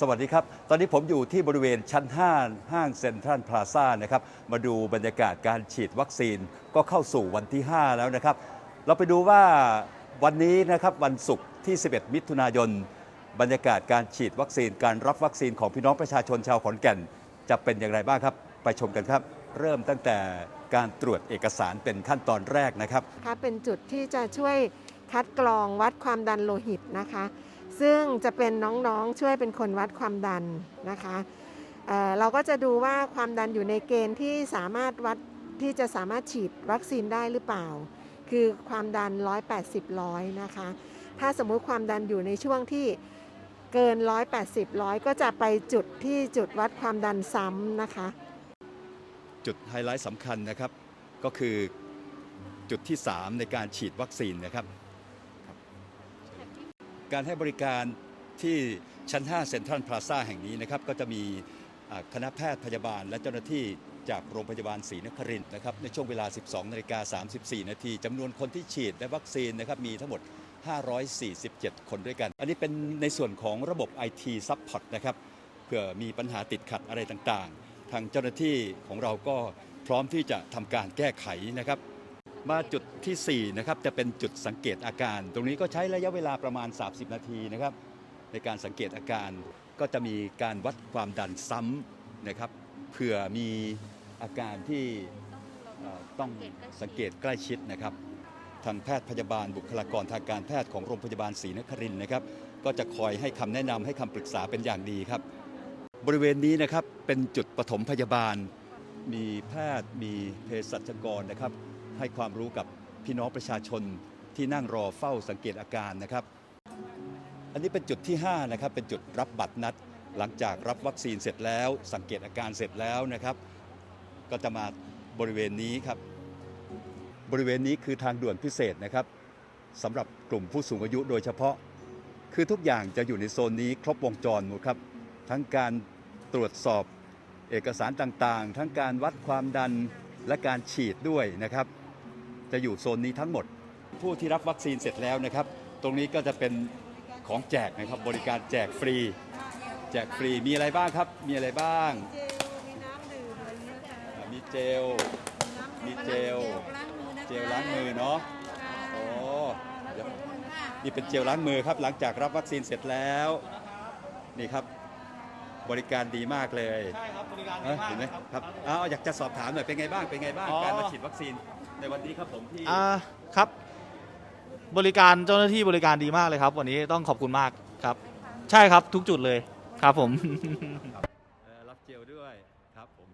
สวัสดีครับ ตอนนี้ผมอยู่ที่บริเวณชั้น 5 ห้างเซ็นทรัลพลาซ่านะครับ มาดูบรรยากาศการฉีดวัคซีนก็เข้าสู่วันที่ 5 แล้วนะครับ เราไปดูว่าวันนี้นะครับวันศุกร์ที่ 11 มิถุนายน บรรยากาศการฉีดวัคซีนการรับวัคซีนของพี่น้องประชาชนชาวขอนแก่น จะเป็นอย่างไรบ้างครับ ไปชมกันครับ เริ่มตั้งแต่การตรวจเอกสารเป็นขั้นตอนแรกนะครับนะคะเป็นจุดที่จะช่วย คัดกรองวัดความดันโลหิตนะคะ ซึ่งจะเป็นน้องๆช่วยเป็นคนวัดความดันนะคะเเราก็จะดูว่าความดันอยู่ในเกณฑ์ที่สามารถวัดที่จะสามารถฉีดวัคซีนได้หรือเปล่า คือความดัน 180ร้อยนะคะ ถ้าสมมุติความดันอยู่ในช่วงที่เกิน 180ร้อยก็จะไปจุดที่จุดวัดความดันซ้ำนะคะ จุดไฮไลท์สำคัญนะครับก็คือจุดที่ 3 ในการฉีดวัคซีนนะครับ การให้บริการที่ชั้น 5 เซ็นทรัลพลาซ่าแห่งนี้นะครับก็จะมีคณะแพทย์พยาบาลและเจ้าหน้าที่จากโรงพยาบาลศรีนครินทร์นะครับในช่วงเวลา 12นาฬิกา34 นาทีจำนวนคนที่ฉีดและวัคซีนนะครับมีทั้งหมด 547 คนด้วยกัน อันนี้เป็นในส่วนของระบบ IT Support นะครับเผื่อมีปัญหาติดขัดอะไรต่างๆ ทางเจ้าหน้าที่ของเราก็พร้อมที่จะทำการแก้ไขนะครับ มาจุดทีสี่ 4 นะครับ จะเป็นจุดสังเกตอาการ ตรงนี้ก็ใช้ระยะเวลาประมาณ 30 นาทีนะครับ ในการสังเกตอาการก็จะมีการวัดความดันซ้ำนะครับเผื่อมีอาการที่ต้องสังเกตใกล้ชิดนะครับทางแพทย์พยาบาลบุคลากรทางการแพทย์ของโรงพยาบาลศรีนครินนะครับ ก็จะคอยให้คำแนะนำให้คำปรึกษาเป็นอย่างดีครับ บริเวณนี้นะครับเป็นจุดปฐมพยาบาล มีแพทย์มีเภสัชกรนะครับ ให้ความรู้กับพี่น้องประชาชนที่นั่งรอเฝ้าสังเกตอาการนะครับ อันนี้เป็นจุดที่ 5 นะครับ เป็นจุดรับบัตรนัด หลังจากรับวัคซีนเสร็จแล้ว สังเกตอาการเสร็จแล้วนะครับ ก็จะมาบริเวณนี้ครับ บริเวณนี้คือทางด่วนพิเศษนะครับสำหรับกลุ่มผู้สูงอายุโดยเฉพาะ คือทุกอย่างจะอยู่ในโซนนี้ครบวงจรหมดครับ ทั้งการตรวจสอบเอกสารต่างๆ ทั้งการวัดความดันและการฉีดด้วยนะครับ จะอยู่โซนนี้ทั้งหมด ผู้ที่รับวัคซีนเสร็จแล้วนะครับ ตรงนี้ก็จะเป็นของแจกนะครับบริการแจกฟรี แจกฟรีมีอะไรบ้างครับ มีอะไรบ้าง เจลมีน้ำดื่มอะไรเงี้ยค่ะอ่ามีเจล น้ำมีเจล ล้างมือนะคะเจลล้างมือเนาะค่ะโอ้เดี๋ยวค่ะนี่เป็นเจลล้างมือครับหลังจากรับวัคซีนเสร็จแล้ว นี่ครับ บริการดีมากเลยใช่ครับบริการเอดีอมากเห็นไหมครับครับเอาอยากจะสอบถามหน่อยเป็นไงบ้างเป็นไงบ้างอ๋อ การมาฉีดวัคซีนในวันนี้ครับผมที่อ่าครับ บริการเจ้าหน้าที่บริการดีมากเลยครับ วันนี้ต้องขอบคุณมากครับ ใช่ครับทุกจุดเลยครับผม เอ่อรับเจลด้วยครับผม